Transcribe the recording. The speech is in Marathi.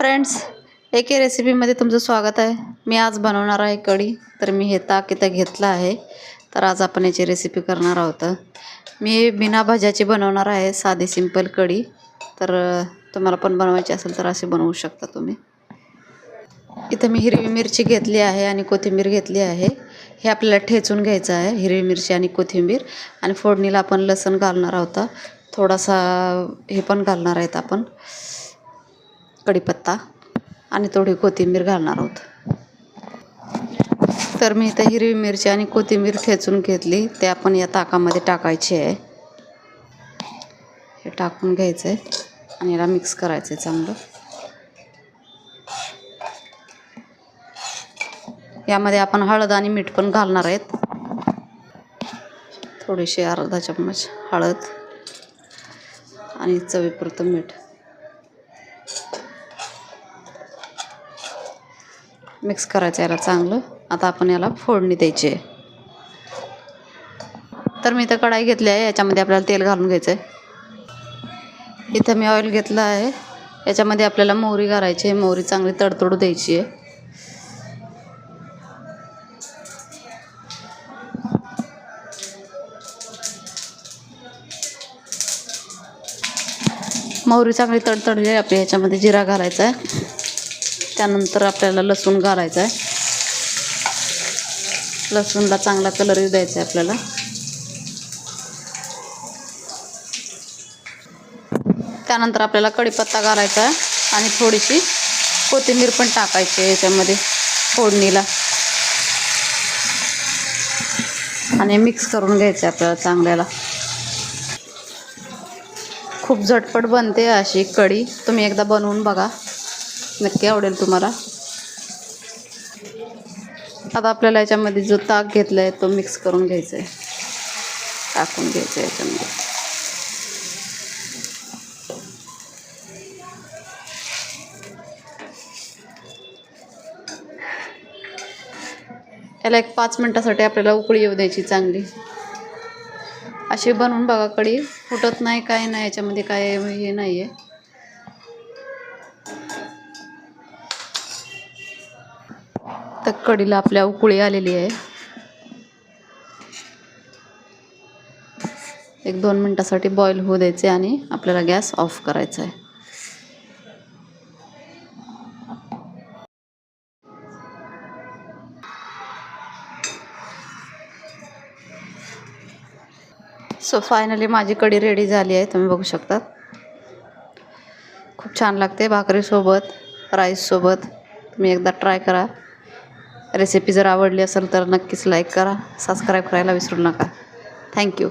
फ्रेंड्स एके रेसिपीमध्ये तुमचं स्वागत आहे. मी आज बनवणार आहे कढी. तर मी हे ताक इथं घेतलं आहे. तर आज आपण याची रेसिपी करणार आहोत. मी बिना भाज्याची बनवणार आहे साधी सिंपल कढी. तर तुम्हाला पण बनवायची असेल तर अशी बनवू शकता तुम्ही. इथं मी हिरवी मिरची घेतली आहे आणि कोथिंबीर घेतली आहे. हे आपल्याला ठेचून घ्यायचं आहे हिरवी मिरची आणि कोथिंबीर. आणि फोडणीला आपण लसण घालणार आहोत. थोडासा हे पण घालणार आहेत आपण. कढीपत्ता आणि थोडी कोथिंबीर घालणार आहोत. तर मी इथं हिरवी मिरची आणि कोथिंबीर ठेचून घेतली. ते आपण या ताकामध्ये टाकायची आहे. हे टाकून घ्यायचं आहे आणि याला मिक्स करायचं आहे चांगलं. यामध्ये आपण हळद आणि मीठ पण घालणार आहेत. थोडीशी अर्धा चम्मच हळद आणि चवीपुरतं मीठ. मिक्स करायचं याला चांगलं. आता आपण याला फोडणी द्यायची आहे. तर मी इथं कढाई घेतली आहे याच्यामध्ये आपल्याला तेल घालून घ्यायचं आहे इथं मी ऑइल घेतलं आहे याच्यामध्ये आपल्याला मोहरी घालायची आहे मोहरी चांगली तडतडू द्यायची आहे. मोहरी चांगली तडतडली आहे आपल्या ह्याच्यामध्ये जिरा घालायचा आहे. त्यानंतर आपल्याला लसूण घालायचा आहे. लसूणला चांगला कलर येऊ द्यायचा आहे आपल्याला. त्यानंतर आपल्याला कढीपत्ता घालायचा आहे आणि थोडीशी कोथिंबीर पण टाकायची आहे याच्यामध्ये फोडणीला. आणि मिक्स करून घ्यायचं आहे आपल्याला चांगल्याला. खूप झटपट बनते अशी कढी. तुम्ही एकदा बनवून बघा. नक्की आवडेल तुम्हाला. आता आपल्याला याच्यामध्ये जो ताक घेतला आहे तो मिक्स करून घ्यायचा आहे टाकून घ्यायचं आहे याच्यामध्ये. याला एक पाच मिनटासाठी आपल्याला उकळी येऊ द्यायची चांगली. अशी बनवून बघा कढी फुटत नाही काय नाही याच्यामध्ये काय हे नाही आहे आता कडीला आपल्या उकळी आलेली आहे. एक दोन मिनटासाठी बॉईल होऊ द्यायचे आणि आपल्याला गॅस ऑफ करायचा आहे. सो फायनली माझी कढी रेडी झाली आहे. तुम्ही बघू शकता. खूप छान लागते भाकरीसोबत राईससोबत तुम्ही एकदा ट्राय करा. रेसिपी जर आवडली असेल तर नक्कीच लाईक करा सबस्क्राईब करायला विसरू नका. थँक्यू